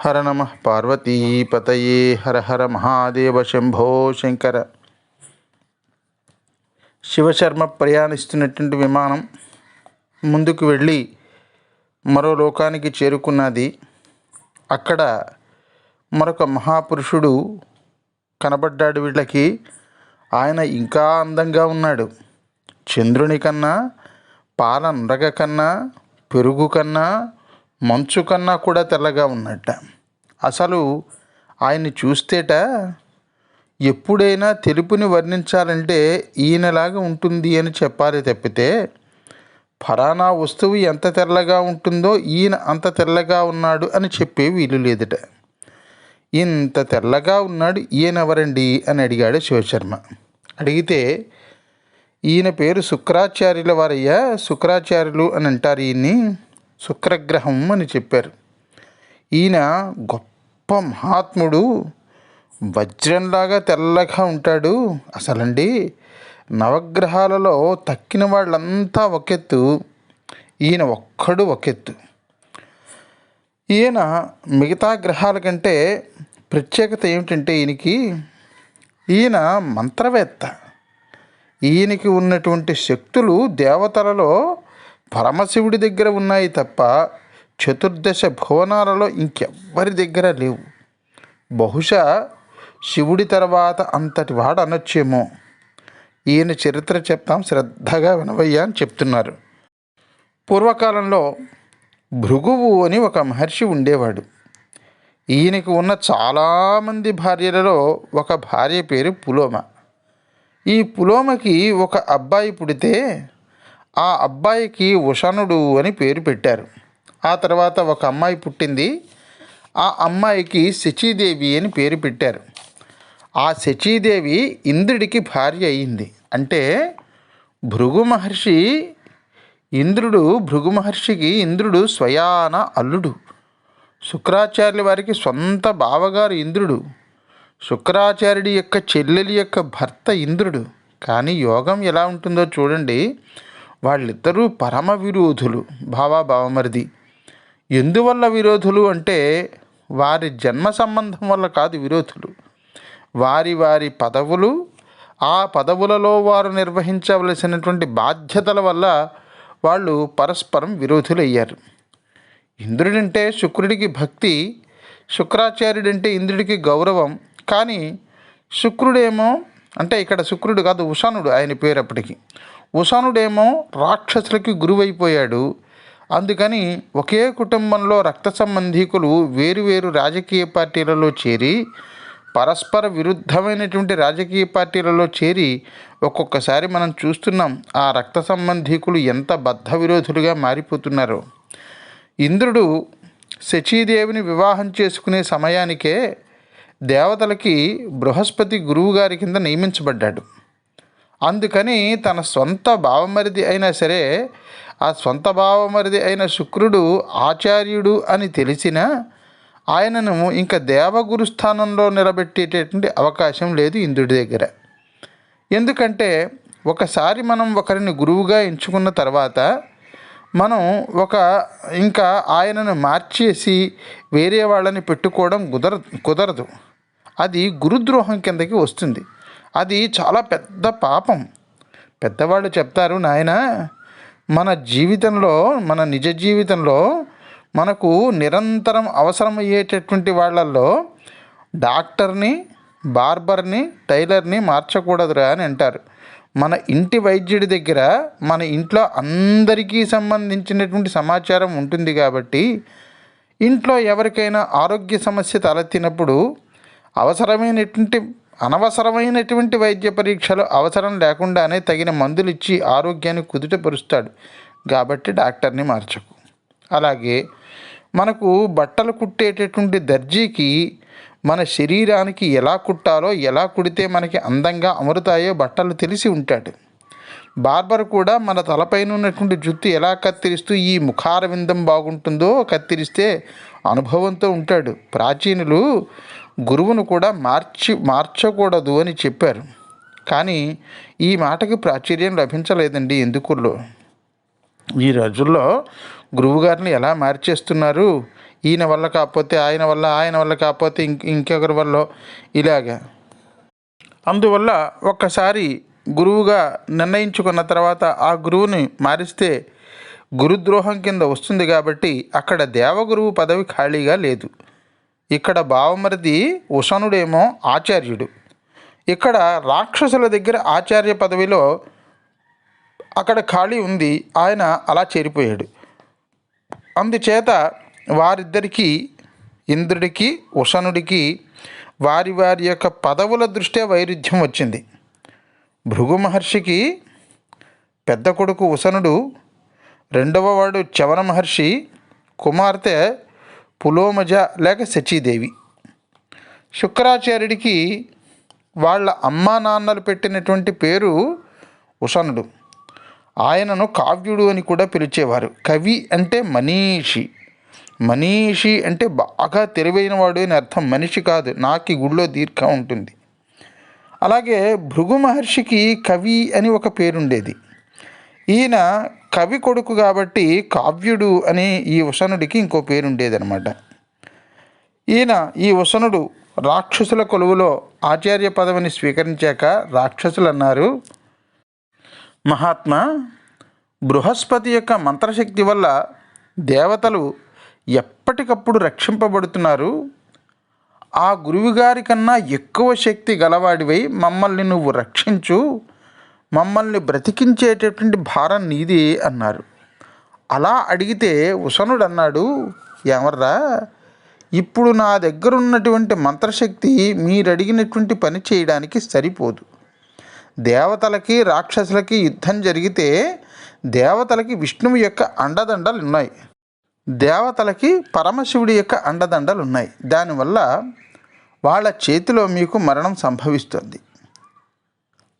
హర నమ పార్వతీపతయే హర హర మహాదేవ శంభో శంకర. శివశర్మ ప్రయాణిస్తున్నటువంటి విమానం ముందుకు వెళ్ళి మరో లోకానికి చేరుకున్నది. అక్కడ మరొక మహాపురుషుడు కనబడ్డాడు వీళ్ళకి. ఆయన ఇంకా అందంగా ఉన్నాడు. చంద్రుని కన్నా పాల నురగ కన్నా పెరుగు కన్నా మంచు కన్నా కూడా తెల్లగా ఉన్నట్ట. అసలు ఆయన్ని చూస్తేట ఎప్పుడైనా తెలుపుని వర్ణించాలంటే ఈయనలాగా ఉంటుంది అని చెప్పాలి తప్పితే ఫలానా వస్తువు ఎంత తెల్లగా ఉంటుందో ఈయన అంత తెల్లగా ఉన్నాడు అని చెప్పే వీలు లేదుట. ఇంత తెల్లగా ఉన్నాడు ఈయన ఎవరండి అని అడిగాడు శివశర్మ. అడిగితే ఈయన పేరు శుక్రాచార్యుల వారయ్యా శుక్రాచార్యులు అని అంటారు ఈయన్ని. శుక్రగ్రహం అని చెప్పారు. ఈయన గొప్ప మహాత్ముడు వజ్రంలాగా తెల్లగా ఉంటాడు. అసలండి నవగ్రహాలలో తక్కిన వాళ్ళంతా ఒకెత్తు. ఈయన ఒక్కడు ఒకెత్తు. ఈయన మిగతా గ్రహాల కంటే ప్రత్యేకత ఏమిటంటే ఈయనకి ఈయన మంత్రవేత్త. ఈయనకి ఉన్నటువంటి శక్తులు దేవతలలో పరమశివుడి దగ్గర ఉన్నాయి తప్ప చతుర్దశ భువనాలలో ఇంకెవ్వరి దగ్గర లేవు. బహుశా శివుడి తర్వాత అంతటి వాడు అనొచ్చేమో. ఈయన చరిత్ర చెప్తాం శ్రద్ధగా వినవయ్యా అని చెప్తున్నారు. పూర్వకాలంలో భృగువు అని ఒక మహర్షి ఉండేవాడు. ఈయనకు ఉన్న చాలామంది భార్యలలో ఒక భార్య పేరు పులోమ. ఈ పులోమకి ఒక అబ్బాయి పుడితే ఆ అబ్బాయికి ఉషణుడు అని పేరు పెట్టారు. ఆ తర్వాత ఒక అమ్మాయి పుట్టింది. ఆ అమ్మాయికి శచీదేవి అని పేరు పెట్టారు. ఆ శచీదేవి ఇంద్రుడికి భార్య అయింది. అంటే భృగు మహర్షి ఇంద్రుడు భృగు మహర్షికి ఇంద్రుడు స్వయాన అల్లుడు. శుక్రాచార్యుల వారికి సొంత బావగారు ఇంద్రుడు. శుక్రాచార్యుడి యొక్క చెల్లెలి యొక్క భర్త ఇంద్రుడు. కానీ యోగం ఎలా ఉంటుందో చూడండి. వాళ్ళిద్దరూ పరమ విరోధులు. భావాభావమరిది ఎందువల్ల విరోధులు అంటే వారి జన్మ సంబంధం వల్ల కాదు విరోధులు. వారి వారి పదవులు ఆ పదవులలో వారు నిర్వహించవలసినటువంటి బాధ్యతల వల్ల వాళ్ళు పరస్పరం విరోధులయ్యారు. ఇంద్రుడంటే శుక్రుడికి భక్తి శుక్రాచార్యుడంటే ఇంద్రుడికి గౌరవం. కానీ శుక్రుడేమో అంటే ఇక్కడ శుక్రుడు కాదు ఉషానుడు ఆయన పేరు అప్పటికి. ఉసానుడేమో రాక్షసులకి గురువైపోయాడు. అందుకని ఒకే కుటుంబంలో రక్త సంబంధీకులు వేరువేరు రాజకీయ పార్టీలలో చేరి పరస్పర విరుద్ధమైనటువంటి రాజకీయ పార్టీలలో చేరి ఒక్కొక్కసారి మనం చూస్తున్నాం ఆ రక్త సంబంధీకులు ఎంత బద్ధ విరోధులుగా మారిపోతున్నారో. ఇంద్రుడు శచీదేవిని వివాహం చేసుకునే సమయానికే దేవతలకి బృహస్పతి గురువుగారి కింద నియమించబడ్డాడు. అందుకని తన సొంత భావమరిది అయినా సరే ఆ సొంత భావమరిది అయిన శుక్రుడు ఆచార్యుడు అని తెలిసిన ఆయనను ఇంకా దేవగురు స్థానంలో నిలబెట్టేటటువంటి అవకాశం లేదు ఇంద్రుడి దగ్గర. ఎందుకంటే ఒకసారి మనం ఒకరిని గురువుగా ఎంచుకున్న తర్వాత మనం ఒక ఇంకా ఆయనను మార్చేసి వేరే వాళ్ళని పెట్టుకోవడం కుదర కుదరదు. అది గురుద్రోహం కిందకి వస్తుంది. అది చాలా పెద్ద పాపం. పెద్దవాళ్ళు చెప్తారు నాయన మన జీవితంలో మన నిజ జీవితంలో మనకు నిరంతరం అవసరమయ్యేటటువంటి వాళ్ళల్లో డాక్టర్ని బార్బర్ని టైలర్ని మార్చకూడదురా అని అంటారు. మన ఇంటి వైద్యుడి దగ్గర మన ఇంట్లో అందరికీ సంబంధించినటువంటి సమాచారం ఉంటుంది కాబట్టి ఇంట్లో ఎవరికైనా ఆరోగ్య సమస్య తలెత్తినప్పుడు అవసరమైనటువంటి అనవసరమైనటువంటి వైద్య పరీక్షలు అవసరం లేకుండానే తగిన మందులు ఇచ్చి ఆరోగ్యాన్ని కుదుటపరుస్తాడు. కాబట్టి డాక్టర్ని మార్చకు. అలాగే మనకు బట్టలు కుట్టేటటువంటి దర్జీకి మన శరీరానికి ఎలా కుట్టాలో ఎలా కుడితే మనకి అందంగా అమరుతాయో బట్టలు తెలిసి ఉంటాడు. బార్బర్ కూడా మన తలపైన ఉన్నటువంటి జుత్తు ఎలా కత్తిరిస్తూ ఈ ముఖార విందం బాగుంటుందో కత్తిరిస్తే అనుభవంతో ఉంటాడు. ప్రాచీనులు గురువును కూడా మార్చి మార్చకూడదు అని చెప్పారు. కానీ ఈ మాటకి ప్రాచుర్యం లభించలేదండి ఎందుకుల్లో ఈ రోజుల్లో గురువుగారిని ఎలా మార్చేస్తున్నారు? ఈయన వల్ల కాకపోతే ఆయన వల్ల ఆయన వల్ల కాకపోతే ఇంక ఇంకొకరి వల్ల? ఇలాగా. అందువల్ల ఒక్కసారి గురువుగా నిర్ణయించుకున్న తర్వాత ఆ గురువుని మారిస్తే గురుద్రోహం కింద వస్తుంది కాబట్టి అక్కడ దేవగురువు పదవి ఖాళీగా లేదు. ఇక్కడ బావమరిది ఉషనుడేమో ఆచార్యుడు. ఇక్కడ రాక్షసుల దగ్గర ఆచార్య పదవిలో అక్కడ ఖాళీ ఉంది ఆయన అలా చేరిపోయాడు. అందుచేత వారిద్దరికీ ఇంద్రుడికి ఉషనుడికి వారి వారి యొక్క పదవుల దృష్ట్యా వైరుధ్యం వచ్చింది. భృగు మహర్షికి పెద్ద కొడుకు ఉసనుడు రెండవ వాడు చవన మహర్షి కుమార్తె పులోమజ లేక శచీదేవి. శుక్రాచార్యుడికి వాళ్ళ అమ్మా నాన్నలు పెట్టినటువంటి పేరు ఉషనుడు. ఆయనను కావ్యుడు అని కూడా పిలిచేవారు. కవి అంటే మనీషి. మనీషి అంటే బాగా తెలివైన వాడు అని అర్థం. మనిషి కాదు. నాకు గుళ్ళో దీర్ఘం ఉంటుంది. అలాగే భృగు మహర్షికి కవి అని ఒక పేరుండేది. ఈయన కవి కొడుకు కాబట్టి కావ్యుడు అని ఈ వసనుడికి ఇంకో పేరుండేదనమాట ఈయన ఈ వసనుడు రాక్షసుల కొలువులో ఆచార్య పదవిని స్వీకరించాక రాక్షసులు అన్నారు మహాత్మా బృహస్పతి యొక్క మంత్రశక్తి వల్ల దేవతలు ఎప్పటికప్పుడు రక్షింపబడుతున్నారు. ఆ గురువుగారి కన్నా ఎక్కువ శక్తి గలవాడివై మమ్మల్ని నువ్వు రక్షించు. మమ్మల్ని బ్రతికించేటటువంటి భారం నీది అన్నారు. అలా అడిగితే ఉసనుడు అన్నాడు ఏమర్రా ఇప్పుడు నా దగ్గర ఉన్నటువంటి మంత్రశక్తి మీరు అడిగినటువంటి పని చేయడానికి సరిపోదు. దేవతలకి రాక్షసులకి యుద్ధం జరిగితే దేవతలకి విష్ణువు యొక్క అండదండలు ఉన్నాయి దేవతలకి పరమశివుడి యొక్క అండదండలు ఉన్నాయి దానివల్ల వాళ్ళ చేతిలో మీకు మరణం సంభవిస్తుంది.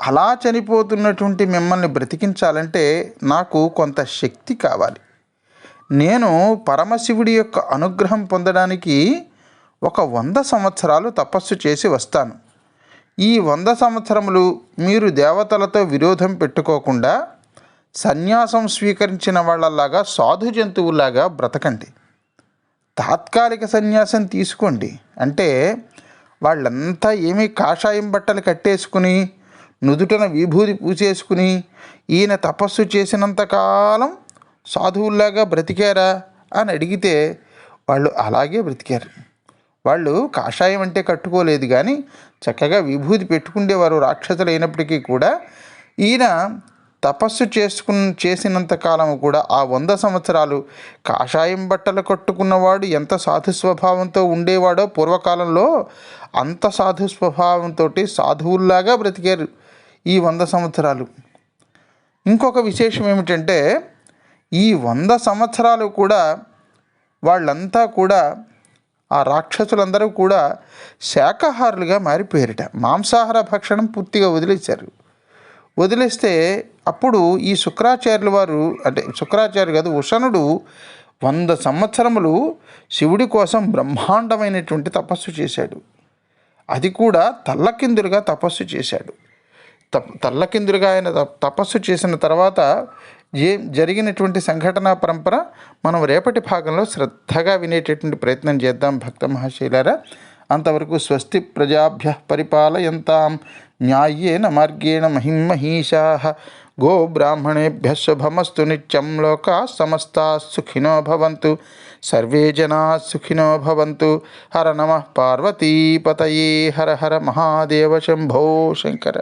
అలా చనిపోతున్నటువంటి మిమ్మల్ని బ్రతికించాలంటే నాకు కొంత శక్తి కావాలి. నేను పరమశివుడి యొక్క అనుగ్రహం పొందడానికి ఒక వంద సంవత్సరాలు తపస్సు చేసి వస్తాను. ఈ వంద సంవత్సరములు మీరు దేవతలతో విరోధం పెట్టుకోకుండా సన్యాసం స్వీకరించిన వాళ్ళలాగా సాధు జంతువులాగా బ్రతకండి. తాత్కాలిక సన్యాసం తీసుకోండి. అంటే వాళ్ళంతా ఏమీ కాషాయం బట్టలు కట్టేసుకుని నుదుటన విభూతి పూసేసుకుని ఈయన తపస్సు చేసినంతకాలం సాధువుల్లాగా బ్రతికారా అని అడిగితే వాళ్ళు అలాగే బ్రతికారు. వాళ్ళు కాషాయం అంటే కట్టుకోలేదు కానీ చక్కగా విభూతి పెట్టుకుండేవారు రాక్షసులు అయినప్పటికీ కూడా ఈయన తపస్సు చేసుకు చేసినంత కాలం కూడా ఆ వంద సంవత్సరాలు కాషాయం బట్టలు కట్టుకున్నవాడు ఎంత సాధు స్వభావంతో ఉండేవాడో పూర్వకాలంలో అంత సాధు స్వభావంతో సాధువుల్లాగా బ్రతికారు. ఈ వంద సంవత్సరాలు. ఇంకొక విశేషం ఏమిటంటే ఈ వంద సంవత్సరాలు కూడా వాళ్ళంతా కూడా ఆ రాక్షసులందరూ కూడా శాకాహారులుగా మారిపోయారట. మాంసాహార భక్షణం పూర్తిగా వదిలేశారు. వదిలేస్తే అప్పుడు ఈ శుక్రాచార్యుల వారు అంటే శుక్రాచార్య కాదు ఉషనుడు వంద సంవత్సరములు శివుడి కోసం బ్రహ్మాండమైనటువంటి తపస్సు చేశాడు. అది కూడా తల్లకిందులుగా తపస్సు చేశాడు. తల్లకిందులుగా ఆయన తపస్సు చేసిన తర్వాత ఏ జరిగినటువంటి సంఘటన పరంపర మనం రేపటి భాగంలో శ్రద్ధగా వినేటటువంటి ప్రయత్నం చేద్దాం భక్త మహాశైలారా. అంతవరకు స్వస్తి ప్రజాభ్య పరిపాలయంతాం. న్యాయేన మార్గేణ మహిమహీషా. గో బ్రాహ్మణేభ్య శుభమస్తు నిత్యం లోకా సమస్తా సుఖినో భవంతు. సర్వే జనా సుఖినో భవంతు. హర నమ పార్వతీపతయే. హర హర మహాదేవ శంభో శంకర.